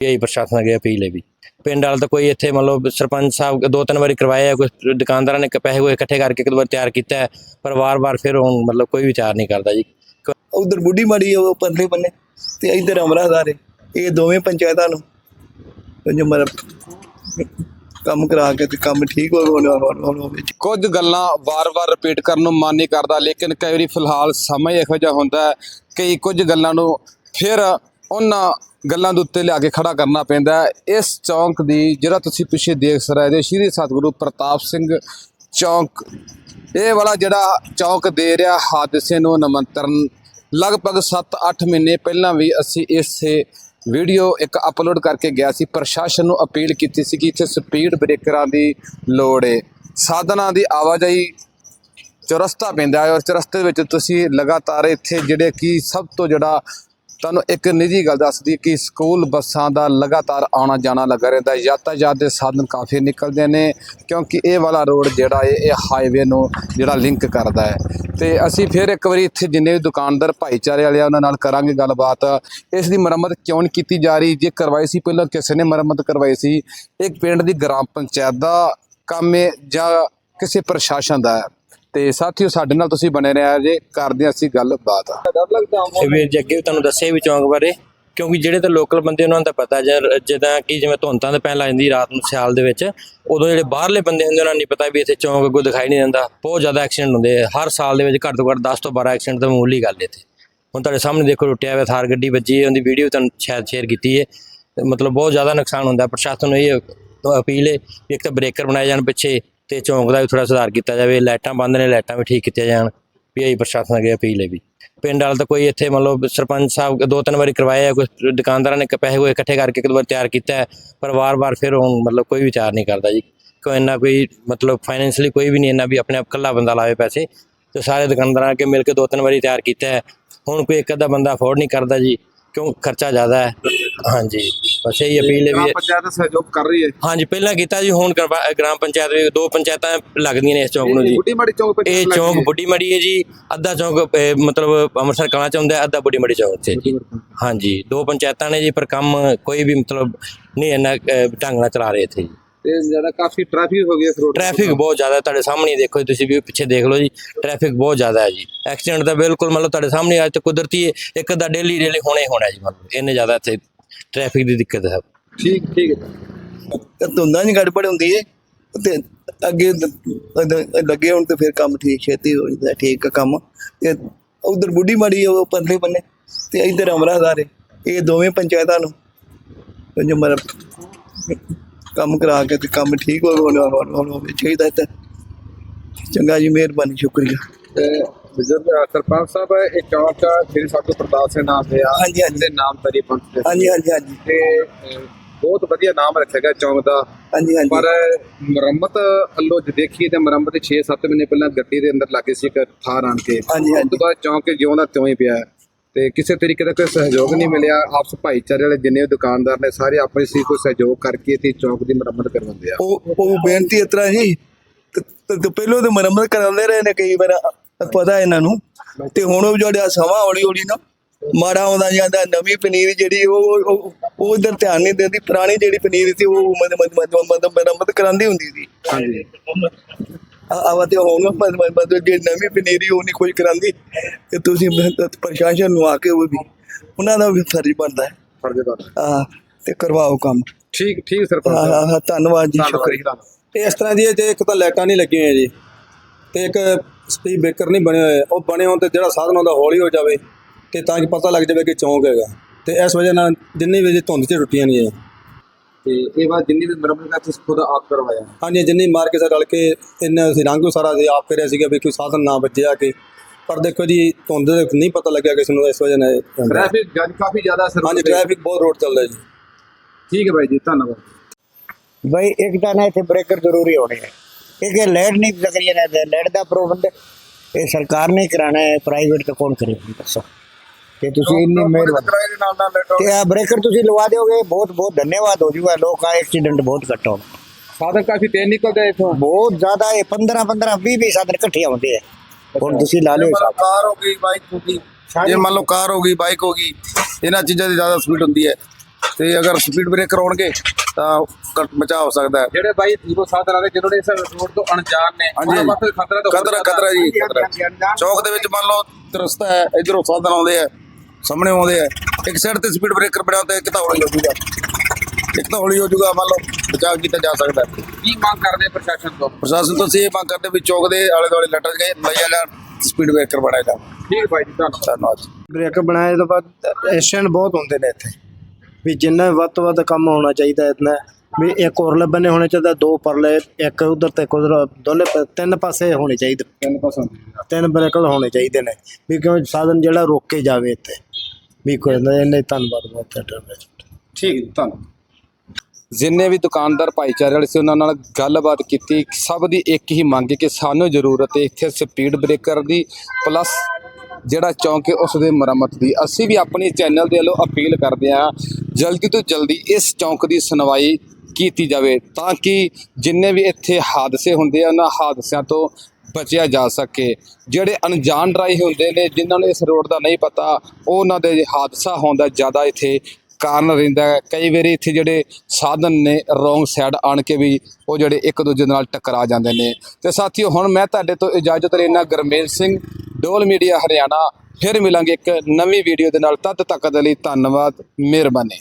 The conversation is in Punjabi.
ਇਹੀ ਪ੍ਰਸ਼ਾਸਨ ਅੱਗੇ ਅਪੀਲ ਹੈ ਵੀ। ਪਿੰਡ ਵਾਲ ਤਾਂ ਕੋਈ ਇੱਥੇ ਮਤਲਬ ਸਰਪੰਚ ਸਾਹਿਬ ਦੋ ਤਿੰਨ ਵਾਰੀ ਕਰਵਾਇਆ ਕੋਈ ਦੁਕਾਨਦਾਰਾਂ ਨੇ ਪੈਸੇ ਕੋਈ ਇਕੱਠੇ ਕਰਕੇ ਇੱਕ ਦੋ ਵਾਰ ਤਿਆਰ ਕੀਤਾ ਹੈ, ਪਰ ਵਾਰ-ਵਾਰ ਫਿਰ ਹੁਣ ਮਤਲਬ ਕੋਈ ਵਿਚਾਰ ਨਹੀਂ ਕਰਦਾ ਜੀ। ਉਧਰ ਬੁੱਢੀ ਮਾੜੀ ਉਹ ਪਰਲੇ ਬੰਨੇ ਤੇ ਇੱਧਰ ਅਮਰਾਦਾਰ ਹੈ ਇਹ ਦੋਵੇਂ ਪੰਚਾਇਤਾਂ ਨੂੰ ਜੋ ਮਰ ਕੰਮ ਕਰਾ ਕੇ ਤੇ ਕੰਮ ਠੀਕ ਹੋ ਹੁਣ ਹੁਣ ਵਿੱਚ ਕੁਝ ਗੱਲਾਂ ਵਾਰ-ਵਾਰ ਰਿਪੀਟ ਕਰਨ ਨੂੰ ਮਨ ਨਹੀਂ ਕਰਦਾ ਲੇਕਿਨ ਕਈ ਵਾਰੀ ਫਿਲਹਾਲ ਸਮਾਂ ਹੀ ਇਹੋ ਜਿਹਾ ਹੁੰਦਾ ਹੈ ਕਈ ਕੁਝ ਗੱਲਾਂ ਨੂੰ ਫਿਰ ਉਹਨਾਂ ਗੱਲਾਂ ਦੇ ਉੱਤੇ ਲਿਆ ਕੇ ਖੜਾ ਕਰਨਾ ਪੈਂਦਾ ਇਸ ਚੌਂਕ ਦੀ, ਜਿਹੜਾ ਤੁਸੀਂ ਪਿੱਛੇ ਦੇਖ ਸ ਰਹੇ ਸ਼੍ਰੀ ਸਤਿਗੁਰੂ ਪ੍ਰਤਾਪ ਸਿੰਘ ਚੌਂਕ। ਇਹ ਵਾਲਾ ਜਿਹੜਾ ਚੌਂਕ ਦੇ ਰਿਹਾ ਹਾਦਸੇ ਨੂੰ ਨਿਮੰਤਰਨ ਲਗਭਗ 7-8 ਮਹੀਨੇ ਪਹਿਲਾਂ ਵੀ ਅਸੀਂ ਇਸੇ ਵੀਡੀਓ ਇੱਕ ਅਪਲੋਡ ਕਰਕੇ ਗਿਆ ਸੀ। ਪ੍ਰਸ਼ਾਸਨ ਨੂੰ ਅਪੀਲ ਕੀਤੀ ਸੀ ਕਿ ਇੱਥੇ ਸਪੀਡ ਬ੍ਰੇਕਰਾਂ ਦੀ ਲੋੜ ਹੈ ਸਾਧਨਾਂ ਦੀ ਆਵਾਜਾਈ ਚੁਰਸਤਾ ਪੈਂਦਾ ਹੈ ਔਰ ਚੁਰਸਤੇ ਵਿੱਚ ਤੁਸੀਂ ਲਗਾਤਾਰ ਇੱਥੇ ਜਿਹੜੇ ਕਿ ਸਭ ਤੋਂ ਜਿਹੜਾ ਤੁਹਾਨੂੰ ਇੱਕ ਨਿੱਜੀ ਗੱਲ ਦੱਸਦੀ ਕਿ ਸਕੂਲ ਬੱਸਾਂ ਦਾ ਲਗਾਤਾਰ ਆਉਣਾ ਜਾਣਾ ਲੱਗਾ ਰਹਿੰਦਾ ਯਾਤਾਯਾਤ ਦੇ ਸਾਧਨ ਕਾਫੀ ਨਿਕਲਦੇ ਨੇ ਕਿਉਂਕਿ ਇਹ ਵਾਲਾ ਰੋਡ ਜਿਹੜਾ ਹੈ, ਇਹ ਹਾਈਵੇ ਨੂੰ ਜਿਹੜਾ ਲਿੰਕ ਕਰਦਾ ਹੈ। ਤੇ ਅਸੀਂ ਫਿਰ ਇੱਕ ਵਾਰੀ ਇੱਥੇ ਜਿੰਨੇ ਵੀ ਦੁਕਾਨਦਾਰ, ਭਾਈਚਾਰੇ ਵਾਲੇ ਆ, ਉਹਨਾਂ ਨਾਲ ਕਰਾਂਗੇ ਗੱਲਬਾਤ। ਇਸ ਦੀ ਮੁਰੰਮਤ ਕਿਉਂ ਨਹੀਂ ਕੀਤੀ ਜਾ ਰਹੀ? ਜੇ ਕਰਵਾਈ ਸੀ, ਪਹਿਲਾਂ ਕਿਸੇ ਨੇ ਮੁਰੰਮਤ ਕਰਵਾਈ ਸੀ। ਇੱਕ ਪਿੰਡ ਦੀ ਗ੍ਰਾਮ ਪੰਚਾਇਤ ਦਾ ਕੰਮ ਹੈ ਜਾਂ ਕਿਸੇ ਪ੍ਰਸ਼ਾਸਨ ਦਾ ਹੈ? ਤੇ ਸਾਥੀਓ, ਸਾਡੇ ਨਾਲ ਤੁਸੀਂ ਬਣੇ ਰਿਹਾ ਜੇ ਕਰਦੇ ਹਾਂ ਅਸੀਂ ਗੱਲਬਾਤ ਡਰ ਵੀਰ ਜੀ ਅੱਗੇ ਵੀ ਤੁਹਾਨੂੰ ਦੱਸਿਆ ਵੀ ਚੌਂਕ ਬਾਰੇ, ਕਿਉਂਕਿ ਜਿਹੜੇ ਤਾਂ ਲੋਕਲ ਬੰਦੇ ਉਹਨਾਂ ਨੂੰ ਤਾਂ ਪਤਾ ਜਿੱਦਾਂ ਕਿ ਜਿਵੇਂ ਧੁੰਦਾਂ ਦੇ ਪੈਣ ਲੱਗ ਜਾਂਦੀ ਰਾਤ ਨੂੰ ਸਿਆਲ ਦੇ ਵਿੱਚ, ਉਦੋਂ ਜਿਹੜੇ ਬਾਹਰਲੇ ਬੰਦੇ ਹੁੰਦੇ ਉਹਨਾਂ ਨੂੰ ਨਹੀਂ ਪਤਾ ਵੀ ਇੱਥੇ ਚੌਂਕ ਅੱਗੋਂ ਦਿਖਾਈ ਨਹੀਂ ਦਿੰਦਾ। ਬਹੁਤ ਜ਼ਿਆਦਾ ਐਕਸੀਡੈਂਟ ਹੁੰਦੇ ਆ। ਹਰ ਸਾਲ ਦੇ ਵਿੱਚ ਘੱਟ ਤੋਂ ਘੱਟ 10 ਤੋਂ 12 ਐਕਸੀਡੈਂਟ ਤਾਂ ਮਾਮੂਲੀ ਗੱਲ ਹੈ ਇੱਥੇ। ਹੁਣ ਤੁਹਾਡੇ ਸਾਹਮਣੇ ਦੇਖੋ ਟੁੱਟਿਆ ਹੋਇਆ ਥਾਰ ਗੱਡੀ ਵੱਜੀ ਹੈ, ਉਹਦੀ ਵੀਡੀਓ ਤੁਹਾਨੂੰ ਸ਼ਾਇਦ ਸ਼ੇਅਰ ਕੀਤੀ ਹੈ। ਮਤਲਬ ਬਹੁਤ ਜ਼ਿਆਦਾ ਨੁਕਸਾਨ ਹੁੰਦਾ। ਪ੍ਰਸ਼ਾਸਨ ਨੂੰ ਇਹ ਅਪੀਲ ਹੈ ਵੀ ਇੱਕ ਤਾਂ ਬ੍ਰੇਕਰ ਬਣਾਏ ਜਾਣ ਪਿੱਛੇ ਤੇ ਚੌਂਕ ਦਾ ਵੀ ਥੋੜਾ ਸੁਧਾਰ ਕੀਤਾ ਜਾਵੇ ਲਾਈਟਾਂ ਬੰਦ ਨੇ ਲਾਈਟਾਂ ਵੀ ਠੀਕ ਕੀਤੀਆਂ ਜਾਣ ਵੀ ਇਹੀ ਪ੍ਰਸ਼ਾਸਨ ਅੱਗੇ ਅਪੀਲ ਹੈ ਵੀ। ਪਿੰਡ ਵਾਲ ਤਾਂ ਕੋਈ ਇੱਥੇ ਮਤਲਬ ਸਰਪੰਚ ਸਾਹਿਬ ਦੋ ਤਿੰਨ ਵਾਰੀ ਕਰਵਾਇਆ ਕੋਈ ਦੁਕਾਨਦਾਰਾਂ ਨੇ ਪੈਸੇ ਕੋਈ ਇਕੱਠੇ ਕਰਕੇ ਇੱਕ ਦੋ ਵਾਰ ਤਿਆਰ ਕੀਤਾ ਹੈ, ਪਰ ਵਾਰ-ਵਾਰ ਫਿਰ ਉਹ ਮਤਲਬ ਕੋਈ ਵਿਚਾਰ ਨਹੀਂ ਕਰਦਾ ਜੀ। ਕੋਈ ਇੰਨਾ ਕੋਈ ਮਤਲਬ ਫਾਈਨੈਂਸ਼ਲੀ ਕੋਈ ਵੀ ਨਹੀਂ ਇੰਨਾ ਵੀ ਆਪਣੇ ਆਪ ਇਕੱਲਾ ਬੰਦਾ ਲਾਵੇ ਪੈਸੇ ਤੇ ਸਾਰੇ ਦੁਕਾਨਦਾਰਾਂ ਕੇ ਮਿਲ ਕੇ ਦੋ ਤਿੰਨ ਵਾਰੀ ਤਿਆਰ ਕੀਤਾ ਹੈ। ਹੁਣ ਕੋਈ ਇੱਕ ਅੱਧਾ ਬੰਦਾ ਅਫੋਰਡ ਨਹੀਂ ਕਰਦਾ ਜੀ ਕਿਉਂ ਖਰਚਾ ਜ਼ਿਆਦਾ ਹੈ? ਹਾਂਜੀ। ਬਸ ਇਹੀ ਅਪੀਲ ਹੈ ਵੀ ਪੰਚਾਇਤ ਸਹਿਯੋਗ ਕਰ ਰਹੀ ਹੈ। ਹਾਂਜੀ ਪਹਿਲਾਂ ਕੀਤਾ ਜੀ ਹੁਣ ਗ੍ਰਾਮ ਪੰਚਾਇਤ ਵੀ ਦੋ ਪੰਚਾਇਤਾਂ ਲੱਗਦੀਆਂ ਨੇ ਇਸ ਚੌਂਕ ਨੂੰ ਜੀ। ਬੁੱਢੀ ਮਾੜੀ ਚੌਂਕ ਇਹ ਚੌਂਕ ਬੁੱਢੀ ਮੜੀ ਹੈ ਜੀ ਅੱਧਾ ਚੌਂਕ ਮਤਲਬ ਅੰਮ੍ਰਿਤਸਰ ਕਲਾਂ ਚ ਆਉਂਦਾ ਹੈ, ਅੱਧਾ ਬੁੱਢੀ ਮੜੀ ਚੌਂਕ ਜੀ। ਹਾਂਜੀ ਦੋ ਪੰਚਾਇਤਾਂ ਨੇ ਜੀ ਪਰ ਕੰਮ ਕੋਈ ਵੀ ਮਤਲਬ ਨਹੀਂ ਇੰਨਾ ਢੰਗ ਨਾਲ ਚਲਾ ਰਹੇ ਇੱਥੇ ਜੀ। ਤੇ ਜ਼ਿਆਦਾ ਕਾਫੀ ਟ੍ਰੈਫਿਕ ਹੋ ਗਿਆ ਰੋਡ ਟ੍ਰੈਫਿਕ ਬਹੁਤ ਜ਼ਿਆਦਾ ਤੁਹਾਡੇ ਸਾਹਮਣੇ ਦੇਖੋ ਤੁਸੀਂ ਵੀ ਪਿੱਛੇ ਦੇਖ ਲਓ ਜੀ ਟ੍ਰੈਫਿਕ ਬਹੁਤ ਜ਼ਿਆਦਾ ਹੈ ਜੀ। ਐਕਸੀਡੈਂਟ ਤਾਂ ਬਿਲਕੁਲ ਮਤਲਬ ਤੁਹਾਡੇ ਸਾਹਮਣੇ ਅੱਜ ਤੇ ਕੁਦਰਤੀ ਇੱਕ ਡੇਲੀ ਡੇਲੀ ਹੋਣਾ ਜੀ ਮਤਲਬ ਇੰਨੇ ਜ਼ਿਆਦਾ ਇੱਥੇ ਟ੍ਰੈਫਿਕ ਦੀ ਦਿੱਕਤ ਹੈ ਠੀਕ ਠੀਕ ਹੈ ਧੁੰਦਾਂ ਦੀ ਗੜਬੜ ਹੁੰਦੀ ਹੈ ਤੇ ਅੱਗੇ ਲੱਗੇ ਹੁਣ ਤੇ ਫਿਰ ਕੰਮ ਠੀਕ ਛੇਤੀ ਹੋ ਜਾਂਦਾ ਠੀਕ ਕੰਮ ਤੇ ਉਧਰ ਬੁੱਢੀ ਮਾੜੀ ਆ ਉਹ ਪਰਲੇ ਬੰਨੇ ਤੇ ਇੱਧਰ ਅਮਰਾਦਾਰ ਹੈ ਇਹ ਦੋਵੇਂ ਪੰਚਾਇਤਾਂ ਨੂੰ ਜੋ ਮਰ ਕੰਮ ਕਰਾ ਕੇ ਤੇ ਕੰਮ ਠੀਕ ਹੋ ਗਿਆ ਚਾਹੀਦਾ ਤਾਂ ਚੰਗਾ ਜੀ ਮਿਹਰਬਾਨੀ ਸ਼ੁਕਰੀਆ ਬਜ਼ੁਰਗ ਸਰਪੰਚ ਸਾਹਿਬ ਇਹ ਚੌਂਕ ਸ੍ਰੀ ਸਾਧੂ ਪ੍ਰਤਾਪ ਸਿੰਘ ਨਾਮ ਦੇ ਆ ਹਾਂਜੀ, ਹਾਂਜੀ। ਦੇ ਨਾਮ ਤਰੀ ਪੰਥ ਦੇ। ਹਾਂਜੀ ਹਾਂਜੀ ਹਾਂਜੀ। ਤੇ ਅਹ, ਬਹੁਤ ਵਧੀਆ ਨਾਮ ਰੱਖਿਆ ਗਿਆ ਚੌਂਕ ਦਾ। ਹਾਂਜੀ ਪਰ ਹਾਂਜੀ ਮੁਰੰਮਤ ਵੱਲੋਂ ਜੇ ਦੇਖੀਏ ਤੇ ਮੁਰੰਮਤ 6-7 ਮਹੀਨੇ ਪਹਿਲਾਂ ਗੱਡੀ ਦੇ ਅੰਦਰ ਲੱਗੇ ਸੀ ਇੱਕ ਥਾਰ ਆਣ ਕੇ। ਹਾਂਜੀ, ਉਸ ਤੋਂ ਬਾਅਦ ਚੌਂਕ ਜਿਉਂ ਦਾ ਤਿਉਂ ਹੀ ਪਿਆ। ਹੈ। ਤੇ ਕਿਸੇ ਤਰੀਕੇ ਦਾ ਕੋਈ ਸਹਿਯੋਗ ਨਹੀਂ ਮਿਲਿਆ। ਆਪਸ ਭਾਈਚਾਰੇ ਵਾਲੇ ਜਿੰਨੇ ਵੀ ਦੁਕਾਨਦਾਰ ਨੇ ਸਾਰੇ ਆਪਣੀ ਸੀ ਕੋਈ ਸਹਿਯੋਗ ਕਰਕੇ ਤੇ ਚੌਂਕ ਦੀ ਮੁਰੰਮਤ ਕਰਵਾਉਂਦੇ ਆ। ਉਹ ਉਹ ਬੇਨਤੀ ਇਸ ਤਰ੍ਹਾਂ ਜੀ ਤੇ- ਤੇ ਤੇ ਪਹਿਲੋਂ ਤੇ ਮੁਰੰਮਤ ਕਰਾਉਂਦੇ ਰਹੇ ਨੇ ਕਈ ਵਾਰ। ਪਤਾ ਇਹਨਾਂ ਨੂੰ। ਤੇ ਹੁਣ ਉਹ ਜਿਹੜਾ ਸਮਾਂ ਹੌਲੀ ਹੌਲੀ ਨਾ ਮਾੜਾ ਆਉਂਦਾ ਜਾਂਦਾ ਨਵੀਂ ਪਨੀਰ ਜਿਹੜੀ ਉਹ ਉਹ- ਇਧਰ ਧਿਆਨ ਨਹੀਂ ਦਿੰਦੀ। ਪੁਰਾਣੀ ਜਿਹੜੀ ਪਨੀਰ ਸੀ ਉਹ ਮਦ ਮਦ ਮਦ ਮਦ ਮੁਰੰਮਤ ਕਰਾਉਂਦੀ ਹੁੰਦੀ ਸੀ। ਹਾਂਜੀ। ਆਵਾ ਤੇ ਹੁਣ ਮਦ ਮਦ ਮਦ ਜਿਹੜੀ ਨਵੀਂ ਪਨੀਰੀ ਉਹ ਨਹੀਂ ਕੋਈ ਕਰਾਉਂਦੀ ਤੇ ਤੁਸੀਂ ਪ੍ਰਸ਼ਾਸਨ ਨੂੰ ਆ ਕੇ ਉਹ ਵੀ ਉਹਨਾਂ ਦਾ ਵੀ ਫਰਜ਼ ਬਣਦਾ ਹੈ। ਫਰਜ਼ ਤੇ ਕਰਵਾਓ ਕੰਮ। ਠੀਕ ਠੀਕ ਸਰਪੰਚ ਸਾਹਿਬ ਧੰਨਵਾਦ ਜੀ ਜੀ, ਸ਼ੁਕਰੀਆ। ਇਸ ਤਰ੍ਹਾਂ ਦੀ ਹੈ ਜੇ ਇੱਕ ਤਾਂ ਲਾਈਟਾਂ ਨਹੀਂ ਲੱਗੀਆਂ ਜੀ। ਤੇ ਇੱਕ ਸਪੀਡ ਬ੍ਰੇਕਰ ਨਹੀਂ ਬਣੇ ਹੋਏ ਉਹ ਬਣੇ ਹੋਣ ਤੇ ਜਿਹੜਾ ਸਾਧਨ ਹੁੰਦਾ ਹੌਲੀ ਹੋ ਜਾਵੇ ਤੇ ਤਾਂ ਕਿ ਪਤਾ ਲੱਗ ਜਾਵੇ ਕਿ ਚੌਂਕ ਹੈਗਾ। ਤੇ ਇਸ ਵਜ੍ਹਾ ਨਾਲ ਜਿੰਨੀ ਵਜੇ ਧੁੰਦ 'ਚ ਟੁੱਟੀਆਂ ਨਹੀਂ ਹੈ ਤੇ ਇਹ ਬਾਤ ਜਿੰਨੀ ਵੀ ਮਰਮਤ ਦਾ ਤੁਸੀਂ ਖੁਦ ਆਪ ਕਰਵਾਇਆ? ਹਾਂਜੀ ਜਿੰਨੀ ਮਾਰ ਕੇ ਰਲ ਕੇ ਇਹਨਾਂ ਅਸੀਂ ਰੰਗ ਸਾਰਾ ਅਸੀਂ ਆਪ ਕਰਿਆ ਸੀਗਾ ਵੀ ਕੋਈ ਸਾਧਨ ਨਾ ਵੱਜਿਆ ਕਿ। ਪਰ ਦੇਖੋ ਜੀ ਧੁੰਦ ਦੇ ਨਹੀਂ ਪਤਾ ਲੱਗਿਆ ਕਿਸ ਨੂੰ ਇਸ ਵਜ੍ਹਾ ਨਾਲ ਟ੍ਰੈਫਿਕ ਜਨ ਕਾਫੀ ਜ਼ਿਆਦਾ ਅਸਰ ਹਾਂਜੀ ਟ੍ਰੈਫਿਕ ਬਹੁਤ ਰੋਡ ਚੱਲਦਾ ਜੀ। ਠੀਕ ਹੈ ਭਾਈ ਜੀ ਧੰਨਵਾਦ। ਭਾਈ ਇੱਕ ਤਾਂ ਇੱਥੇ ਬ੍ਰੇਕਰ ਜ਼ਰੂਰੀ ਹੋਣੇ ਹੈ ਇਹ ਲਾਈਟ ਨਹੀਂ ਸਕਰੀਏ ਨਾ ਲਾਈਟ ਦਾ ਪ੍ਰਬੰਧ ਇਹ ਸਰਕਾਰ ਨੇ ਕਰਾਣਾ ਹੈ ਪ੍ਰਾਈਵੇਟ ਤਾਂ ਕੌਣ ਕਰੇਗਾ ਦੱਸੋ। ਤੇ ਤੁਸੀਂ ਇੰਨੀ ਮਿਹਰਬਾਨੀ ਲੈਟੋ ਤੇ ਆ ਬ੍ਰੇਕਰ ਤੁਸੀਂ ਲਵਾ ਦਿਓਗੇ ਬਹੁਤ ਬਹੁਤ ਧੰਨਵਾਦ ਹੋ ਜੂਗਾ ਲੋਕ ਆ ਐਕਸੀਡੈਂਟ ਬਹੁਤ ਘੱਟ ਸਾਧਨ ਕਾਫੀ ਤੇਜ਼ ਨਿਕਲਦਾ ਇਥੋਂ। ਬਹੁਤ ਜ਼ਿਆਦਾ ਇਹ 15 15 20 20 ਸਾਧਨ ਇਕੱਠੇ ਆਉਂਦੇ ਆ। ਹੁਣ ਤੁਸੀਂ ਲਾ ਲਿਓ। ਕਾਰ ਹੋ ਗਈ ਬਾਈਕ ਹੋ ਗਈ। ਜੇ ਮੰਨ ਲਓ ਕਾਰ ਹੋ ਗਈ ਬਾਈਕ ਹੋ ਗਈ ਇਹਨਾਂ ਚੀਜ਼ਾਂ ਦੀ ਜ਼ਿਆਦਾ ਸਪੀਡ ਹੁੰਦੀ ਹੈ। ਤੇ ਅਗਰ ਸਪੀਡ ਬ੍ਰੇਕਰ ਹੋਣਗੇ ਤਾਂ ਬਚਾਅ ਹੋ ਸਕਦਾ ਹੈ। ਜਿਹੜੇ ਬਾਈ ਜੀਵੋ ਸਾਧਨਾਂ ਦੇ ਜਿਹਨਾਂ ਨੇ ਇਸ ਰੋਡ ਤੋਂ ਅਣਜਾਣ ਨੇ ਉਹਨਾਂ ਵਾਸਤੇ ਖਤਰਾ ਤਾਂ ਖਤਰਾ। ਖਤਰਾ ਜੀ ਖਤਰਾ। ਚੌਕ ਦੇ ਵਿੱਚ ਮੰਨ ਲਓ ਰਸਤਾ ਹੈ ਇਧਰੋਂ ਸਾਧਨ ਆਉਂਦੇ ਆ ਸਾਹਮਣੇ ਆਉਂਦੇ ਆ ਇੱਕ ਸਾਈਡ ਤੇ ਸਪੀਡ ਬ੍ਰੇਕਰ ਬਣਿਆ ਹੁੰਦਾ ਇੱਕ ਤਾਂ ਹੌਲੀ ਹੋ ਜਾਊਗਾ। ਇੱਕ ਤਾਂ ਹੌਲੀ ਹੋ ਜਾਊਗਾ ਮੰਨ ਲਓ ਬਚਾਅ ਕੀਤਾ ਜਾ ਸਕਦਾ ਹੈ। ਕੀ ਮੰਗ ਕਰਦੇ ਪ੍ਰਸ਼ਾਸਨ ਤੋਂ? ਪ੍ਰਸ਼ਾਸਨ ਤੋਂ ਅਸੀਂ ਇਹ ਮੰਗ ਕਰਦੇ ਵੀ ਚੌਕ ਦੇ ਆਲੇ ਦੁਆਲੇ ਲੱਟਰ ਗਏ ਲਾਇਆ ਜਾਣ ਸਪੀਡ ਬ੍ਰੇਕਰ ਬਣਾਇਆ ਜਾਣ ਠੀਕ ਬਾਈ ਜੀ ਧੰਨਵਾਦ। ਧੰਨਵਾਦ ਬ੍ਰੇਕ ਬਣਾਏ ਤੋਂ ਬਾਅਦ ਐਕਸੀਡੈਂਟ ਬਹੁਤ ਹੁੰਦੇ ਨੇ ਇੱਥੇ। ਵੀ ਜਿੰਨਾ ਵੱਧ ਤੋਂ ਵੱਧ ਕੰਮ ਹੋਣਾ ਚਾਹੀਦਾ ਇਤਨਾ ਵੀ ਇੱਕ ਉਰਲੇ ਬੰਨੇ ਹੋਣੇ ਚਾਹੀਦਾ ਦੋ ਪਰਲੇ ਇੱਕ ਉਧਰ ਤੇ ਇੱਕ ਉਧਰ ਦੋਨੇ ਪ- ਤਿੰਨ ਪਾਸੇ ਹੋਣੇ ਚਾਹੀਦੇ। ਤਿੰਨ ਪਸੰਦ ਤਿੰਨ ਬ੍ਰੇਕਲ ਹੋਣੇ ਚਾਹੀਦੇ ਨੇ। ਵੀ ਕਿਉਂ ਸਾਧਨ ਜਿਹੜਾ ਰੋਕ ਕੇ ਜਾਵੇ ਇੱਥੇ। ਵੀ ਕੋਈ ਨਾ ਇੰਨੇ ਧੰਨਵਾਦ ਬਹੁਤ ਤੁਹਾਡਾ ਠੀਕ ਹੈ ਧੰਨਵਾਦ ਜਿੰਨੇ ਵੀ ਦੁਕਾਨਦਾਰ ਭਾਈਚਾਰੇ ਵਾਲੇ ਸੀ ਉਹਨਾਂ ਨਾਲ ਗੱਲਬਾਤ ਕੀਤੀ। ਸਭ ਦੀ ਇੱਕ ਹੀ ਮੰਗ ਹੈ ਕਿ ਸਾਨੂੰ ਜ਼ਰੂਰਤ ਹੈ ਇੱਥੇ ਸਪੀਡ ਬ੍ਰੇਕਰ ਦੀ ਪਲੱਸ ਜਿਹੜਾ ਚੌਂਕ ਹੈ ਉਸ ਦੇ ਮੁਰੰਮਤ ਦੀ। ਅਸੀਂ ਵੀ ਆਪਣੀ ਚੈਨਲ ਦੇ ਵੱਲੋਂ ਅਪੀਲ ਕਰਦੇ ਹਾਂ ਜਲਦੀ ਤੋਂ ਜਲਦੀ ਇਸ ਚੌਂਕ ਦੀ ਸੁਣਵਾਈ ਕੀਤੀ ਜਾਵੇ ਤਾਂ ਕਿ ਜਿੰਨੇ ਵੀ ਇੱਥੇ ਹਾਦਸੇ ਹੁੰਦੇ ਆ, ਉਹਨਾਂ ਹਾਦਸਿਆਂ ਤੋਂ ਬਚਿਆ ਜਾ ਸਕੇ। ਜਿਹੜੇ ਅਣਜਾਣ ਡਰਾਈ ਹੁੰਦੇ ਨੇ, ਜਿਨ੍ਹਾਂ ਨੂੰ ਇਸ ਰੋਡ ਦਾ ਨਹੀਂ ਪਤਾ, ਉਹਨਾਂ ਦੇ ਹਾਦਸਾ ਹੋਣ ਦਾ ਜ਼ਿਆਦਾ ਇੱਥੇ ਕਾਰਨ ਰਹਿੰਦਾ ਹੈ। ਕਈ ਵਾਰੀ ਇੱਥੇ ਜਿਹੜੇ ਸਾਧਨ ਨੇ ਰੋਂਗ ਸਾਈਡ ਆਣ ਕੇ ਵੀ ਉਹ ਜਿਹੜੇ ਇੱਕ ਦੂਜੇ ਨਾਲ ਟਕਰਾ ਜਾਂਦੇ ਨੇ। ਤੇ ਸਾਥੀਓ, ਹੁਣ ਮੈਂ ਤੁਹਾਡੇ ਤੋਂ ਇਜਾਜ਼ਤ ਲੈਣਾ ਗਰਮੇਲ ਸਿੰਘ, ਡੋਲ ਮੀਡੀਆ, ਹਰਿਆਣਾ। ਫਿਰ ਮਿਲਾਂਗੇ ਇੱਕ ਨਵੀਂ ਵੀਡੀਓ ਦੇ ਨਾਲ। ਤਦ ਤੱਕ ਦੇ ਲਈ ਧੰਨਵਾਦ, ਮਿਹਰਬਾਨੀ।